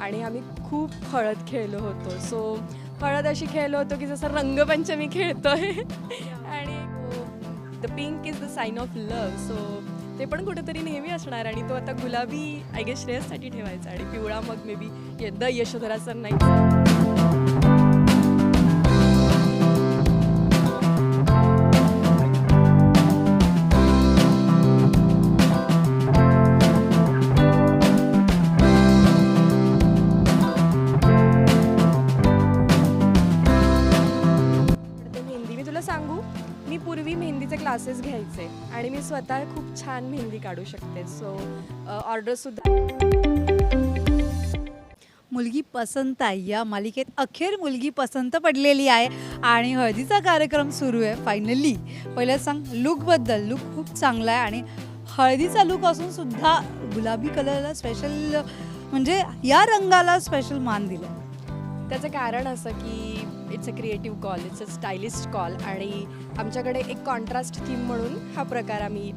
आणि आम्ही खूप हळद खेळलो होतो. सो हळद अशी खेळलो होतो की जसं रंगपंचमी खेळतोय. आणि the pink is the sign of love so ते पण कुठेतरी नेहमी असणार आणि तो आता गुलाबी आय गेस श्रेयससाठी ठेवायचा. आणि पिवळा मग may be the Yashodhara sir नाही. तुला सांगू मी पूर्वी मेहंदीचे क्लासेस घ्यायचे आणि मी स्वतः खूप छान मेहंदी काढू शकते. सो ऑर्डरसुद्धा मुलगी पसंत आहे या मालिकेत अखेर मुलगी पसंत पडलेली आहे आणि हळदीचा कार्यक्रम सुरू आहे फायनली पहिलं सांग लुकबद्दल लुक खूप चांगला आहे आणि हळदीचा लुक असून सुद्धा गुलाबी कलरला स्पेशल म्हणजे या रंगाला स्पेशल मान दिलं त्याचं कारण असं की it's a creative call it's a stylist call आणि आमच्याकडे एक कॉन्ट्रास्ट थीम म्हणून हा प्रकार आम्ही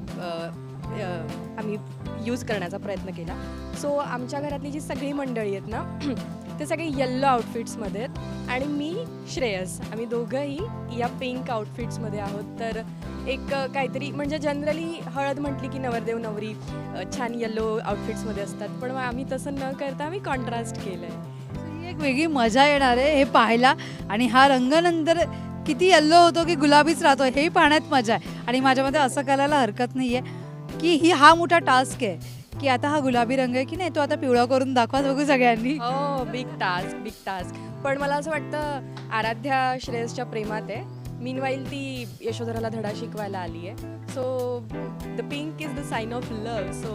आम्ही यूज करण्याचा प्रयत्न केला. सो आमच्या घरातली जी सगळी मंडळी आहेत ना ते सगळे येल्लो आउटफिट्समध्ये आहेत. आणि मी श्रेयस. आम्ही दोघंही या पिंक आउटफिट्समध्ये आहोत. तर एक काहीतरी म्हणजे जनरली हळद म्हटली की नवरदेव नवरी छान येल्लो आउटफिट्समध्ये असतात. पण मग आम्ही तसं न करता आम्ही कॉन्ट्रास्ट केलं आहे एक वेगळी मजा येणार आहे हे पाहायला. आणि हा रंग नंतर किती येल्लो होतो की गुलाबीच राहतो हे पाहण्यात मजा आहे. आणि माझ्यामध्ये असं करायला हरकत नाही आहे की ही हा मोठा टास्क आहे की आता हा गुलाबी रंग आहे की नाही तो आता पिवळा करून दाखवा बघू सगळ्यांनी. हो बिग टास्क बिग टास्क पण मला असं वाटतं आराध्या श्रेयसच्या प्रेमात आहे. मीनवाईल ती यशोधराला धडा शिकवायला आली आहे so the pink is the sign of love so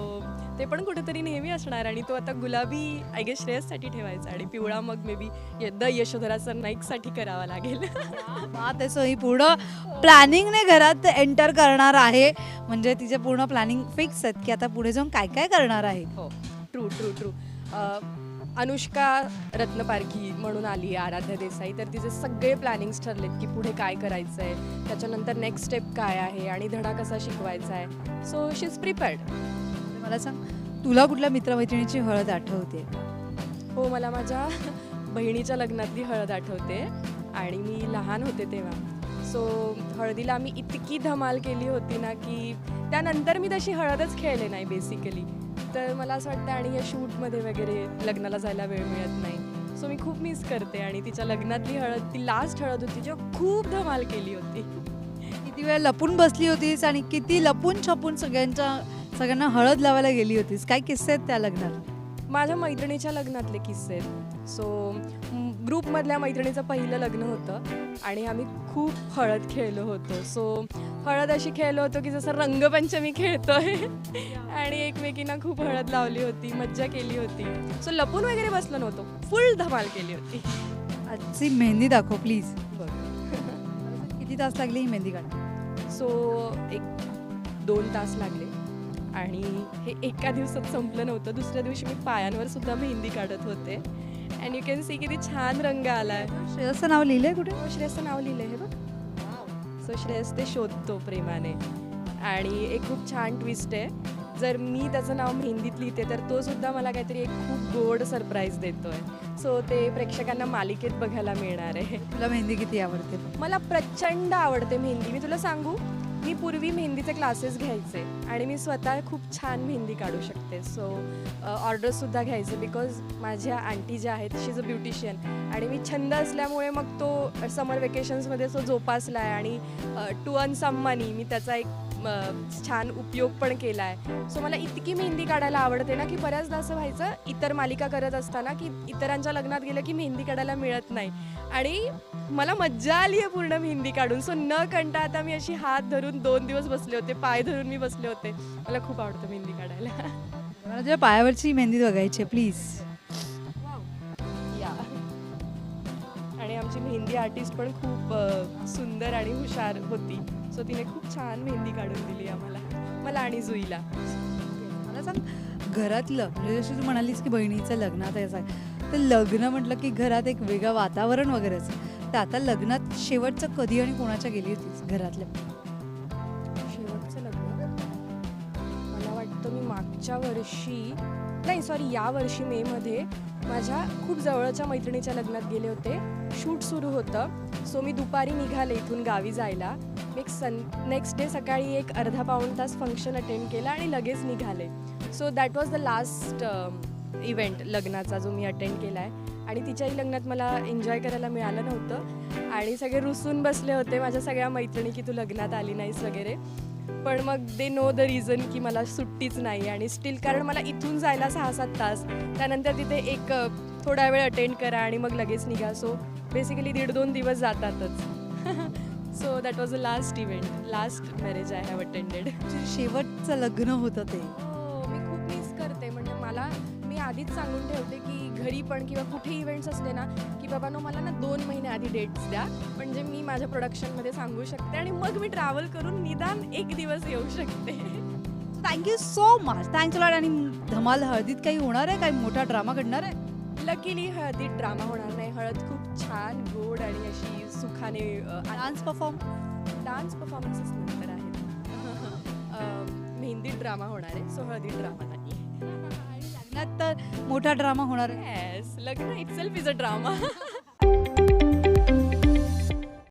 ते पण कुठेतरी नेहमी असणार आणि तो आता गुलाबी आय गेस श्रेयससाठी ठेवायचा आणि पिवळा मग may be the Yashodhara sir नाईकसाठी करावा लागेल. सो ही पूर्ण प्लॅनिंगने घरात एंटर करणार आहे. म्हणजे तिचे पूर्ण प्लॅनिंग फिक्स आहेत की आता पुढे जाऊन काय काय करणार आहे. हो true true true Anushka Ratnaparkhi म्हणून आली आहे आराध्या देसाई. तर तिचे सगळे प्लॅनिंग्स ठरलेत की पुढे काय करायचं आहे त्याच्यानंतर नेक्स्ट स्टेप काय आहे आणि धडा कसा शिकवायचा आहे सो शी इज प्रिपेअर्ड मला सांग तुला कुठल्या मित्रमैत्रिणीची हळद आठवते? हो मला माझ्या बहिणीच्या लग्नातली हळद आठवते आणि मी लहान होते तेव्हा. सो हळदीला आम्ही इतकी धमाल केली होती ना की त्यानंतर मी तशी हळदच खेळले नाही बेसिकली तर मला असं वाटतं आणि या शूटमध्ये वगैरे लग्नाला जायला वेळ मिळत नाही. सो मी खूप मिस करते आणि तिच्या लग्नातली हळद ती लास्ट हळद होती जेव्हा खूप धमाल केली होती. किती वेळ लपून बसली होतीस आणि किती लपून छपून सगळ्यांच्या सगळ्यांना हळद लावायला गेली होतीस. काय किस्से आहेत त्या लग्नात? माझ्या मैत्रिणीच्या लग्नातले किस्से आहेत. सो ग्रुपमधल्या मैत्रिणीचं पहिलं लग्न होतं आणि आम्ही खूप हळद खेळलो होतो. सो हळद अशी खेळलो होतो की जसं रंगपंचमी खेळतोय आणि एकमेकींना खूप हळद लावली होती मज्जा केली होती. सो लपून वगैरे बसलो नव्हतो. फुल धमाल केली होती. आजची मेहंदी दाखव प्लीज बघ. किती तास लागले ही मेहंदी काढ सो एक दोन तास लागले. आणि हे एका दिवसात संपलं नव्हतं. दुसऱ्या दिवशी मी पायांवर सुद्धा मेहंदी काढत होते. अँड यू कॅन सी किती छान रंग आलाय. श्रेयसचं नाव लिहिलंय कुठे? हो, श्रेयसचं नाव लिहिलंय हे बघ. सो श्रेयस ते शोधतो प्रेमाने. आणि एक खूप छान ट्विस्ट आहे. जर मी त्याचं नाव मेहंदीत लिहिते तर तो सुद्धा मला काहीतरी एक खूप गोड सरप्राईज देतोय. सो ते प्रेक्षकांना मालिकेत बघायला मिळणार आहे. तुला मेहंदी किती आवडते? मला प्रचंड आवडते मेहंदी. मी तुला सांगू? मी पूर्वी मेहंदीचे क्लासेस घ्यायचे आणि मी स्वतः खूप छान मेहंदी काढू शकते. सो ऑर्डरसुद्धा घ्यायचे बिकॉज माझ्या आंटी ज्या आहेत शी इज अ ब्युटिशियन आणि मी छंद असल्यामुळे मग तो समर वेकेशन्समध्ये तो जोपासला आहे आणि टू अन सम मनी मी त्याचा एक छान उपयोग पण केला आहे सो मला इतकी मेहंदी काढायला आवडते ना की बऱ्याचदा असं व्हायचं इतर मालिका करत असताना की इतरांच्या लग्नात गेलं की मेहंदी काढायला मिळत नाही. आणि मला मज्जा आली आहे पूर्ण मेहंदी काढून. सो न कंटा आता मी अशी हात धरून दोन दिवस बसले होते पाय धरून मी बसले होते. मला खूप आवडतं मेहंदी काढायला. मला तुझ्या पायावरची मेहंदी बघायची प्लीज आमची मेहंदी आर्टिस्ट पण खूप सुंदर आणि हुशार होती. सो तिने खूप छान मेहंदी काढून दिली आम्हाला. मला आणि जुईला. मला सांग घरातलं म्हणजे जशी तू म्हणालीस की बहिणीचं लग्नात आहे असं तर लग्न म्हटलं की घरात एक वेगळं वातावरण वगैरे असतं तर आता लग्नात शेवटचं कधी आणि कोणाच्या गेली होतीस घरातल्या? शेवटचं लग्न? मला वाटतं मी मागच्या वर्षी नाही सॉरी या वर्षी मेमध्ये माझ्या खूप जवळच्या मैत्रिणीच्या लग्नात गेले होते. शूट सुरू होतं. सो मी दुपारी निघाले इथून गावी जायला. मी एक सन नेक्स्ट डे सकाळी एक अर्धा पाऊण तास फंक्शन अटेंड केला आणि लगेच निघाले. So that was the last event लग्नाचा जो मी अटेंड केला आहे आणि तिच्याही लग्नात मला एन्जॉय करायला मिळालं नव्हतं. आणि सगळे रुसून बसले होते माझ्या सगळ्या मैत्रिणी की तू लग्नात आली नाहीस वगैरे. पण मग दे नो द रिझन की मला सुट्टीच नाही आणि स्टील कारण मला इथून जायला सहा सात तास. त्यानंतर तिथे एक थोडा वेळ अटेंड करा आणि मग लगेच निघा. सो बेसिकली दीड दोन दिवस जातातच. So that was a last event last marriage I have attended शेवटचं लग्न होतं ते. हो मी खूप मिस करते. म्हणजे मला मी आधीच सांगून ठेवते की घरी पण किंवा कुठे इव्हेंट्स असले ना की बाबा नो मला ना दोन महिने आधी डेट्स द्या. म्हणजे मी माझ्या प्रोडक्शनमध्ये सांगू शकते आणि मग मी ट्रॅव्हल करून निदान एक दिवस येऊ शकते. Thank you so much thanks lot आणि धमाल हळदीत काही होणार आहे? काही मोठा ड्रामा घडणार आहे? लकीली हळदीत ड्रामा होणार नाही. हळद खूप छान गोड आणि अशी सुखाने डान्स परफॉर्म डान्स परफॉर्मन्सेस नंतर आहेत. मेहंदीत ड्रामा होणार आहे. सो हळदीत ड्रामा नाही. लग्नात तर मोठा ड्रामा होणार आहे. येस लग्न इटसेल्फ इज अ ड्रामा